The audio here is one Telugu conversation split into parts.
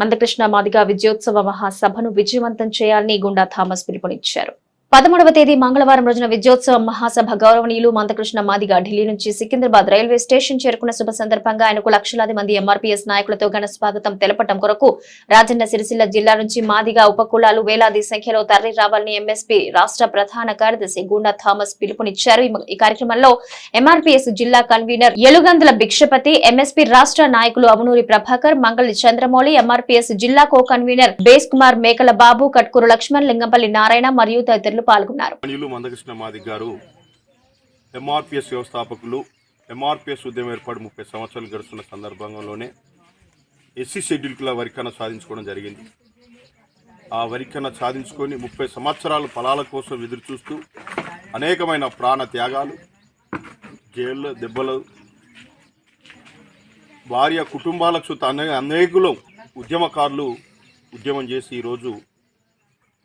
మందకృష్ణ మాదిగ విజయోత్సవ మహాసభను విజయవంతం చేయాలని గుండా థామస్ పిలుపునిచ్చారు. పదమూడవ తేదీ మంగళవారం రోజున విద్యోత్సవ మహాసభ గౌరవనీయులు మందకృష్ణ మాదిగా ఢిల్లీ నుంచి సికింద్రాబాద్ రైల్వే స్టేషన్ చేరుకున్న శుభ సందర్భంగా ఆయనకు లక్షలాది మంది ఎంఆర్పీఎస్ నాయకులతో ఘన స్వాగతం తెలపటం కొరకు రాజన్న సిరిసిల్ల జిల్లా నుంచి మాదిగా ఉపకులాలు వేలాది సంఖ్యలో తరలి రావాలని ఎంఎస్పీ రాష్ట్ర ప్రధాన కార్యదర్శి గుండా థామస్ పిలుపునిచ్చారు. ఈ- కార్యక్రమంలో ఎంఆర్పీఎస్ జిల్లా కన్వీనర్ ఎలుగందుల భిక్షపతి ఎంఎస్పీ రాష్ట్ర నాయకులు అవనూరి ప్రభాకర్ మంగళి చంద్రమౌళి ఎంఆర్పీఎస్ జిల్లా కో కన్వీనర్ బేస్ కుమార్ మేకల బాబు కట్కూరు లక్ష్మణ్ లింగంపల్లి నారాయణ మరియు తదితరులు పాల్గొన్నారు. మందకృష్ణ మాది గారు ఎంఆర్పిఎస్ వ్యవస్థాపకులు ఎంఆర్పిఎస్ ఉద్యమం ఏర్పాటు ముప్పై సంవత్సరాలు గడుస్తున్న సందర్భంలోనే ఎస్సీ షెడ్యూల్కుల వరికన్నా సాధించుకోవడం జరిగింది. ఆ వరికన సాధించుకొని ముప్పై సంవత్సరాల ఫలాల కోసం ఎదురు చూస్తూ అనేకమైన ప్రాణ త్యాగాలు జైళ్ళ దెబ్బలు భార్య కుటుంబాల చుట్టూ అనే అనేకులు ఉద్యమకారులు ఉద్యమం చేసి ఈరోజు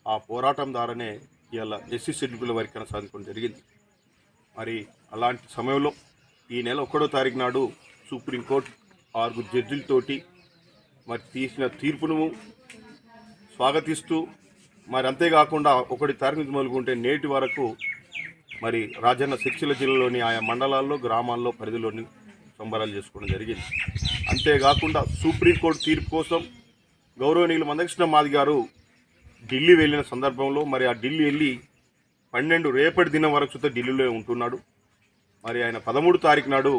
ఆ పోరాటం ద్వారానే ఇవాళ ఎస్సీ షెడ్యూల్ వరకు సాధించడం జరిగింది. మరి అలాంటి సమయంలో ఈ నెల ఒకటో తారీఖు నాడు సుప్రీంకోర్టు ఆరుగురు జడ్జిలతోటి మరి తీసిన తీర్పును స్వాగతిస్తూ మరి అంతేకాకుండా ఒకటి తారీఖు నుంచి మొదలుకుంటే నేటి వరకు మరి రాజన్న శిక్షల జిల్లాలోని ఆయా మండలాల్లో గ్రామాల్లో పరిధిలోని సంబరాలు చేసుకోవడం జరిగింది. అంతేకాకుండా సుప్రీంకోర్టు తీర్పు కోసం గౌరవనీయులు మందకృష్ణ మాది గారు ఢిల్లీ వెళ్ళిన సందర్భంలో మరి ఆ ఢిల్లీ వెళ్ళి పన్నెండు రేపటి దినం వరకు చూస్తే ఢిల్లీలో ఉంటున్నాడు. మరి ఆయన పదమూడు తారీఖు నాడు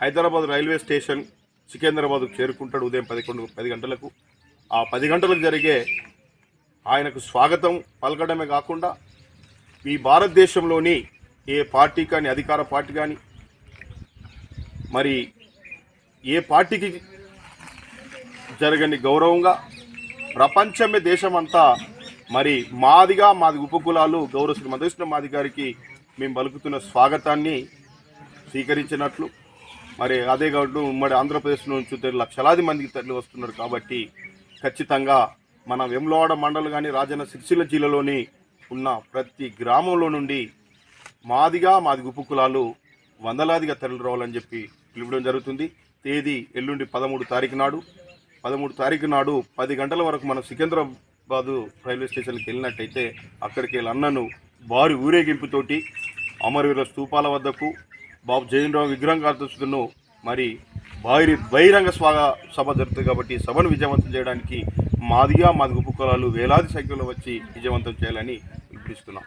హైదరాబాద్ రైల్వే స్టేషన్ సికింద్రాబాద్కు చేరుకుంటాడు ఉదయం పదకొండు పది గంటలకు. ఆ పది గంటలకు జరిగే ఆయనకు స్వాగతం పలకడమే కాకుండా ఈ భారతదేశంలోని ఏ పార్టీ కానీ అధికార పార్టీ కానీ మరి ఏ పార్టీకి జరగని గౌరవంగా ప్రపంచమే దేశమంతా మరి మాదిగా మాది ఉపకులాలు గౌరవ శ్రీ మధుకృష్ణ మాది గారికి మేము పలుకుతున్న స్వాగతాన్ని స్వీకరించినట్లు. మరి అదే కాదు ఉమ్మడి ఆంధ్రప్రదేశ్ నుంచి లక్షలాది మందికి తరలి వస్తున్నారు కాబట్టి ఖచ్చితంగా మన వెమ్లవాడ మండలం కానీ రాజన్న సిరిసిల్ల జిల్లాలోని ఉన్న ప్రతి గ్రామంలో నుండి మాదిగా మాది ఉపకులాలు వందలాదిగా తరలి రావాలని చెప్పి పిలవడం జరుగుతుంది. తేదీ ఎల్లుండి పదమూడు తారీఖు నాడు పదమూడు తారీఖు నాడు పది గంటల వరకు మనం సికింద్రాబాదు రైల్వే స్టేషన్కి వెళ్ళినట్టయితే అక్కడికి వెళ్ళి అన్నను భారీ ఊరేగింపుతోటి అమరవీర స్తూపాల వద్దకు బాబు జయన్రావు విగ్రహం కార్తను మరి భారీ బహిరంగ స్వాగ సభ జరుగుతుంది కాబట్టి సభను విజయవంతం చేయడానికి మాదిగా మాది ఉపకులాలు వేలాది సంఖ్యలో వచ్చి విజయవంతం చేయాలని పిలుపునిస్తున్నాం